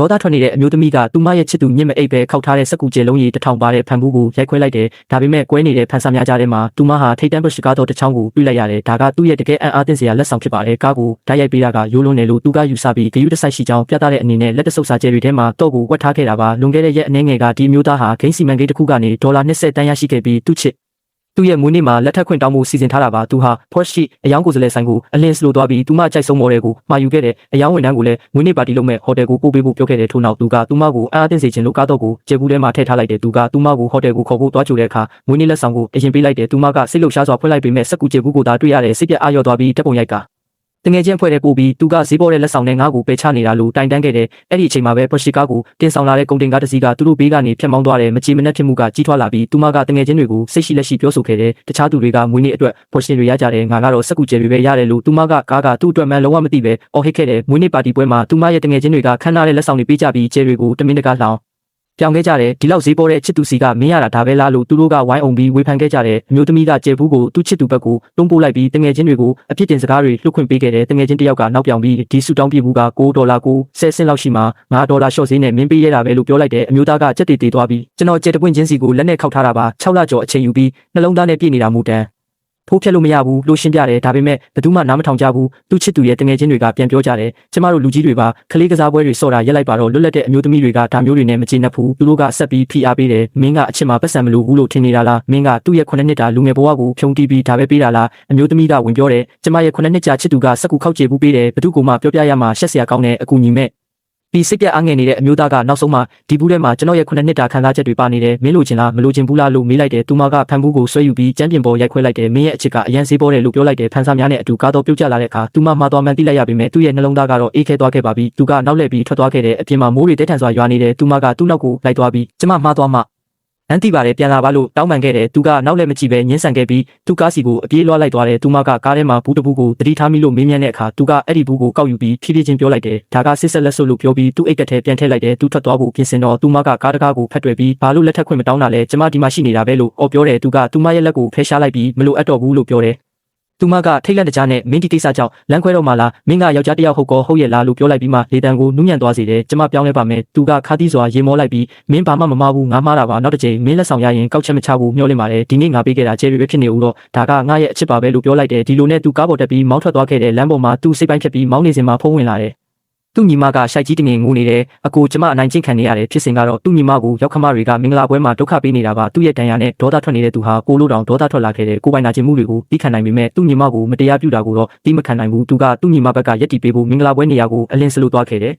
ဒေါသထွက်နေတဲ့အမျိုးသမီးကသူမရဲ့ချစ်သူမြင့်မအိပ်ပဲခောက်ထားတဲ့စက်ကူကျဲလုံးကြီးတစ်ထောင်ပါတဲ့ဖန်ဘူးကိုရိုက်ခွဲလိုက်တယ်ဒါပေမဲ့ကွဲနေတဲ့ဖန်ဆာများကြားထဲမှာသူမဟာထိတ်တန့်ပရှကားတော့တစ်ချောင်းကိုပြလိုက်ရတယ်ဒါကသူ့ရဲ့တကယ်အံ့အားသင့်စရာလက်ဆောင်ဖြစ်ပါတယ်ကားကိုဓာတ်ရိုက်ပေးတာကရိုးလွန်းတယ်လို့သူကယူဆပြီးဂယုတဆိုင်ရှိကြောင်းပြသတဲ့အနေနဲ့လက်တဆုပ်စာကျဲတွေထဲမှာတော့ကိုဝတ်ထားခဲ့တာပါလွန်ခဲ့တဲ့ရက်အနည်းငယ်ကဒီမျိုးသားဟာဂိမ်းစီမံကိန်းတစ်ခုကနေဒေါ်လာ20တန်းရရှိခဲ့ပြီးသူ့ချစ် သူ့ရဲ့မွေးနေ့မှာလက်ထပ်ခွင့်တောင်းဖို့စီစဉ်ထားတာပါသူဟာဖော့ရှိအယောင်ကိုယ်စားလှယ်ဆိုင်ကိုအလင်းစလိုသွားပြီးသူမကြိုက်ဆုံးမော်ဒယ်ကိုမှာယူခဲ့တဲ့အယောင်ဝန်ထမ်းကိုလည်းမွေးနေ့ပါတီလုပ်မဲ့ဟိုတယ်ကိုပို့ပေးဖို့ပြောခဲ့တဲ့ထို့နောက်သူကသူမကိုအားအသင့်စေခြင်းလို့ကားတော့ကိုကျေဘူးထဲမှာထည့်ထားလိုက်တယ်သူကသူမကိုဟိုတယ်ကိုခေါ်ဖို့တွားကြိုတဲ့အခါမွေးနေ့လက်ဆောင်ကိုအရင်ပေးလိုက်တယ်သူမကစိတ်လှုပ်ရှားစွာဖွင့်လိုက်ပေမဲ့စက်ကူကျေဘူးကိုသာတွေ့ရတဲ့စိတ်ပြအားရော့သွားပြီးတက်ပုံရိုက်ကတ ငယ်ချင်းဖွဲ့တဲ့ပို့ပြီးသူကဈေးပေါ်တဲ့လက်ဆောင်နဲ့ငါ့ကိုပယ်ချနေတာလို့တိုင်တန်းခဲ့တယ်အဲ့ဒီအချိန်မှာပဲပရိုရှီကာကိုတင်ဆောင်လာတဲ့ကုန်တင်ကားတစ်စီးကသူတို့ဘေးကနေဖြတ်မောင်းသွားတယ်မချေမနှက်ဖြစ်မှုကကြီးထွားလာပြီးသူမကတငယ်ချင်းတွေကိုစိတ်ရှိလက်ရှိပြောဆိုခဲ့တယ်တခြားသူတွေကမွေးနေ့အတွက်ပေါ်ရှင်တွေရကြတယ်ငါကတော့စက်ကူကျဲတွေပဲရတယ်လို့သူမကကားကသူ့အတွက်မှလုံးဝမသိပဲအော်ဟစ်ခဲ့တယ်မွေးနေ့ပါတီပွဲမှာသူမရဲ့တငယ်ချင်းတွေကခန်းနာတဲ့လက်ဆောင်တွေပေးကြပြီးကျဲတွေကိုတမင်တကာလောင် ပြောင်းခဲ့ကြတယ်ဒီလောက်ဈေးပေါ်တဲ့ချစ်သူစီကမင်းရတာဒါပဲလားလို့သူတို့ကဝိုင်းအောင်ပြီးဝေဖန်ခဲ့ကြတယ်အမျိုးသမီးကကျေဘူးကိုသူ့ချစ်သူဘက်ကိုတွန်းပို့လိုက်ပြီးတငယ်ချင်းတွေကိုအဖြစ်တင်စကားတွေလွှတ်ခွင့်ပေးခဲ့တယ်တငယ်ချင်းတစ်ယောက်ကနောက်ပြောင်ပြီးဒီဆူတောင်းပြဘူးက6ဒေါ်လာကို10ဆင့်လောက်ရှိမှ9ဒေါ်လာရှော့ဈေးနဲ့မင်းပေးရတာပဲလို့ပြောလိုက်တယ်အမျိုးသားကကြက်တီတီသွားပြီးကျွန်တော်ကြက်တပွင့်ချင်းစီကိုလက်နဲ့ခောက်ထားတာပါ6လကျော်အချိန်ယူပြီးနှလုံးသားနဲ့ပြည့်နေတာမူတန်း ဖိုးဖြတ်လို့မရဘူးလို့ရှင်းပြတယ်ဒါပေမဲ့ဘယ်သူမှနားမထောင်ကြဘူးသူ့ချစ်သူရဲ့တငယ်ချင်းတွေကပြန်ပြောကြတယ်ကျမတို့လူကြီးတွေပါခလေးကစားပွဲတွေစော့တာရက်လိုက်ပါတော့လွတ်လပ်တဲ့အမျိုးသမီးတွေကဒါမျိုးတွေနဲ့မကျေနပ်ဘူးသူတို့ကဆက်ပြီးဖိအားပေးတယ်မင်းကအချစ်မှာပတ်စံမလို့ဘူးလို့ထင်နေတာလားမင်းကသူ့ရဲ့ခုနှစ်နှစ်တာလူငယ်ဘဝကိုဖြုံတီးပြီးဒါပဲပေးတာလားအမျိုးသမီးကဝင်ပြောတယ်ကျမရဲ့ခုနှစ်နှစ်ကြာချစ်သူကစက်ကူခောက်ကျေဘူးပေးတယ်ဘယ်သူကမှပြောပြရမှာရှက်စရာကောင်းတဲ့အကူညီမဲ့ ပြီးစိတ်ပြအားငယ်နေတဲ့အမျိုးသားကနောက်ဆုံးမှဒီဘူးထဲမှာကျွန်တော်ရဲ့ခုနှစ်နှစ်တာခံစားချက်တွေပါနေတယ်မင်းလိုချင်လားမလိုချင်ဘူးလားလို့မေးလိုက်တယ်သူမကဖန်ဘူးကိုဆွဲယူပြီးကျမ်းပြင်ပေါ်ရိုက်ခွဲလိုက်တယ်မင်းရဲ့အချစ်ကအရန်စေးပေါ်တယ်လို့ပြောလိုက်တယ်ဖန်ဆာများနဲ့အတူကားတော့ပြုတ်ကျလာတဲ့အခါသူမမှားသွားမှန်းသိလိုက်ရပေမဲ့သူ့ရဲ့နှလုံးသားကတော့အေးခဲသွားခဲ့ပါပြီသူကနောက်လှည့်ပြီးထွက်သွားခဲ့တယ်အပြင်မှာမိုးတွေတဲထန်စွာရွာနေတယ်သူမကသူ့နောက်ကိုလိုက်သွားပြီးကျမမှားသွားမှ အန်တီပါတယ်ပြန်လာပါလို့တောင်းပန်ခဲ့တယ်သူကနောက်လည်းမကြည့်ပဲညှင်းဆန်ခဲ့ပြီးသူကားစီကိုအပြေးလွှားလိုက်သွားတယ်သူမကကားထဲမှာဘူးတဘူးကိုတတိထားမိလို့မေးမြန်းတဲ့အခါသူကအဲ့ဒီဘူးကိုကောက်ယူပြီးဖြည်းဖြည်းချင်းပြောလိုက်တယ်ဒါကစစ်ဆက်လက်ဆုပ်လို့ပြောပြီးသူ့အိတ်ကထဲပြန်ထည့်လိုက်တယ်သူထွက်သွားဖို့ပြင်ဆင်တော့သူမကကားတကားကိုဖတ်တွေ့ပြီးဘာလို့လက်ထပ်ခွင့်မတောင်းတာလဲကျမဒီမှာရှိနေတာပဲလို့အော်ပြောတယ်သူကသူမရဲ့လက်ကိုဖယ်ရှားလိုက်ပြီးမလို့အပ်တော့ဘူးလို့ပြောတယ် သူမကထိတ်လန့်တကြားနဲ့မင်းဒီကိစ္စကြောင့်လမ်းခွဲတော့မှလားမင်းကယောက်ျားတစ်ယောက်ဟုတ်ကောဟုတ်ရဲ့လားလို့ပြောလိုက်ပြီးမှလေတံကိုနူးညံ့သွားစေတယ်ကျမပြောင်းလဲပါမယ်သူကခါးသီးစွာရေမောလိုက်ပြီးမင်းဘာမှမမဘူးငါမှားတာပါနောက်တစ်ချိန်မင်းလက်ဆောင်ရရင်ကောက်ချက်မချဘူးမျှော်လင့်ပါတယ်ဒီနေ့ငါပေးခဲ့တာချယ်ရီပဲဖြစ်နေဦးတော့ဒါကငါရဲ့အချစ်ပါပဲလို့ပြောလိုက်တယ်ဒီလိုနဲ့သူကားပေါ်တက်ပြီးမောင်းထွက်သွားခဲ့တဲ့လမ်းပေါ်မှာသူစိတ်ပိုင်းဖြတ်ပြီးမောင်းနေစဉ်မှာဖုံးဝင်လာတယ် သူ့ညီမကရှိုက်ကြီးတငင်ငိုနေတယ်အကိုကျမအနိုင်ကျင့်ခံနေရတယ်ဖြစ်စဉ်ကတော့သူ့ညီမကိုရောက်ခမတွေကမင်္ဂလာပွဲမှာဒုက္ခပေးနေတာပါသူ့ရဲ့ဒဏ်ရာနဲ့ဒေါသထွက်နေတဲ့သူဟာကိုလိုတောင်ဒေါသထွက်လာခဲ့တဲ့ကိုပိုင်နာခြင်းမှုတွေကိုသိခံနိုင်ပေမဲ့သူ့ညီမကိုမတရားပြုတာကိုတော့သိမခံနိုင်ဘူးသူကသူ့ညီမဘက်ကရက်တီပေးဖို့မင်္ဂလာပွဲနေရာကိုအလင်းစလို့သွားခဲ့တယ်